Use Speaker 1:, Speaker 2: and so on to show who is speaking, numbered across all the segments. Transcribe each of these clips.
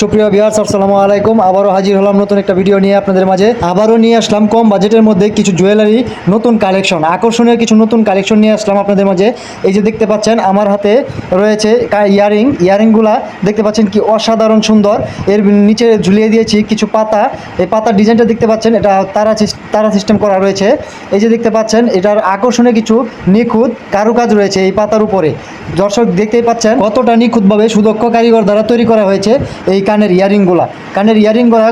Speaker 1: সুপ্রিয় বিহার আসসালামু আলাইকুম। আবারও হাজির হলাম নতুন একটা ভিডিও নিয়ে আপনাদের মাঝে। আবারও নিয়ে আসলাম কম বাজেটের মধ্যে কিছু জুয়েলারি নতুন কালেকশন আকর্ষণীয় কিছু নতুন কালেকশন নিয়ে আসলাম আপনাদের মাঝে। এই যে দেখতে পাচ্ছেন, আমার হাতে রয়েছে ইয়ারিং। ইয়ারিংগুলা দেখতে পাচ্ছেন কি অসাধারণ সুন্দর। এর নিচে ঝুলিয়ে দিয়েছি কিছু পাতা। এই পাতার ডিজাইনটা দেখতে পাচ্ছেন, এটা তারা তারা সিস্টেম করা রয়েছে। এই যে দেখতে পাচ্ছেন, এটার আকর্ষণীয় কিছু নিখুঁত কারুকাজ রয়েছে এই পাতার উপরে। দর্শক দেখতেই পাচ্ছেন, কতটা নিখুঁতভাবে সুদক্ষ কারিগর দ্বারা তৈরি করা হয়েছে। এই কানের ইয়ারিংগুলা। কানের ইয়ারিংগুলা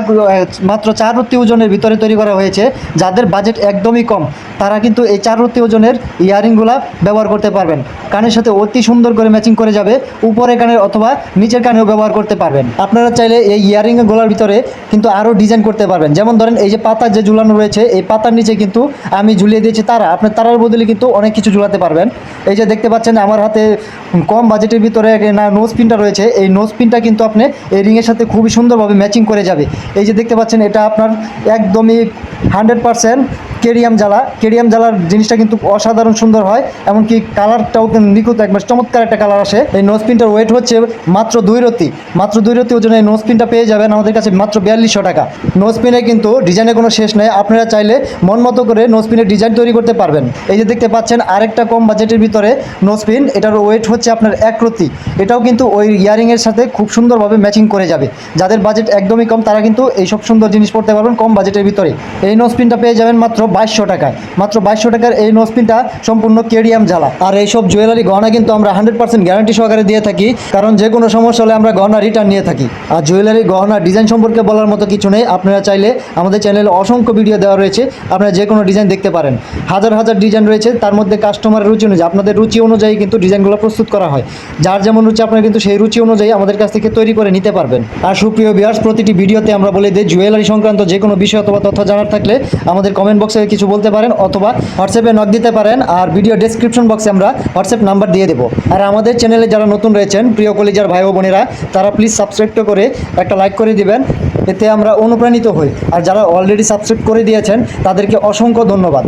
Speaker 1: মাত্র চার রত্তি ওজনের ভিতরে তৈরি করা হয়েছে, যাদের বাজেট একদমই কম। তারা কিন্তু এই চার রত্তি ওজনের ইয়ারিংগুলা ব্যবহার করতে পারবেন। কানের সাথে অতি সুন্দর করে ম্যাচিং করে যাবে উপরে কানের অথবা নিচের কানেও ব্যবহার করতে পারবেন। আপনারা চাইলে এই ইয়ারিং গোলার ভিতরে কিন্তু আরও ডিজাইন করতে পারবেন। যেমন ধরেন এই যে পাতা যে ঝুলানো রয়েছে, এই পাতার নিচে কিন্তু আমি ঝুলিয়ে দিয়েছি তারা। আপনার তারার বদলে কিন্তু অনেক কিছু ঝুলাতে পারবেন। এই যে দেখতে পাচ্ছেন, আমার হাতে কম বাজেটের ভিতরে নোজ পিনটা রয়েছে। এই নোজ পিনটা কিন্তু আপনি এই রিংয়ের সাথে খুবই সুন্দরভাবে ম্যাচিং করে যাবে। এই যে দেখতে পাচ্ছেন, এটা আপনার একদমই হান্ড্রেড পারসেন্ট কেডিয়াম জ্বালা। কেডিয়াম জ্বালার জিনিসটা কিন্তু অসাধারণ সুন্দর হয়, এমনকি কালারটাও কিন্তু নিখুঁত, একবার চমৎকার একটা কালার আসে। এই নোজ পিনটার ওয়েট হচ্ছে মাত্র দুই রতি। মাত্র দুই রতি ওজনে এই নোজ পিনটা পেয়ে যাবেন আমাদের কাছে মাত্র বিয়াল্লিশশো টাকা। নোজ পিনে কিন্তু ডিজাইনের কোনো শেষ নেই, আপনারা চাইলে মন মতো করে নোজ পিনের ডিজাইন তৈরি করতে পারবেন। এই যে দেখতে পাচ্ছেন, আরেকটা কম বাজেটের ভিতরে নোজ পিন এটার ওয়েট হচ্ছে আপনার এক রতি। এটাও কিন্তু ওই ইয়ারিংয়ের সাথে খুব সুন্দরভাবে ম্যাচিং করে যাবে। যাদের বাজেট একদমই কম, তারা কিন্তু এইসব সুন্দর জিনিস পড়তে পারবেন কম বাজেটের ভিতরে। এই নোজ পিনটা পেয়ে যাবেন মাত্র বাইশশো টাকায়। মাত্র বাইশশো টাকার এই নোজ পিনটা সম্পূর্ণ কেডিয়াম জ্বালা। আর এইসব জুয়েলারি গহনা কিন্তু আমরা হান্ড্রেড পার্সেন্ট গ্যারান্টি সহকারে দিয়ে থাকি, কারণ যে কোনো সমস্যা হলে আমরা গহনা রিটার্ন নিয়ে থাকি। আর জুয়েলারি গহনা ডিজাইন সম্পর্কে বলার মতো কিছু নেই। আপনারা চাইলে আমাদের চ্যানেলে অসংখ্য ভিডিও দেওয়া রয়েছে। আপনারা যে কোনো ডিজাইন দেখতে পারেন। হাজার হাজার ডিজাইন রয়েছে। তার মধ্যে কাস্টমারের রুচি অনুযায়ী, আপনাদের রুচি অনুযায়ী কিন্তু ডিজাইনগুলো প্রস্তুত করা হয়। যার যেমন রুচি, আপনারা কিন্তু সেই রুচি অনুযায়ী আমাদের কাছ থেকে তৈরি করে নিতে পারবেন। আর সুপ্রিয় বিয়ার্স প্রতিটি ভিডিওতে আমরা বলে দিই জুয়েলারি সংক্রান্ত যে কোনো বিষয় অথবা তথ্য জানার থাকলে আমাদের কমেন্ট বক্সে কিছু বলতে পারেন অথবা হোয়াটসঅ্যাপে নক দিতে পারেন আর ভিডিও ডিসক্রিপশন বক্সে আমরা হোয়াটসঅ্যাপ নাম্বার দিয়ে দেবো। আর আমাদের চ্যানেলে যারা নতুন রয়েছেন, প্রিয় কলিজার ভাই ও বোনেরা, তারা প্লিজ সাবস্ক্রাইব করে একটা লাইক করে দিবেন। এতে আমরা অনুপ্রাণিত হই। আর যারা অলরেডি সাবস্ক্রাইব করে দিয়েছেন, তাদেরকে অসংখ্য ধন্যবাদ।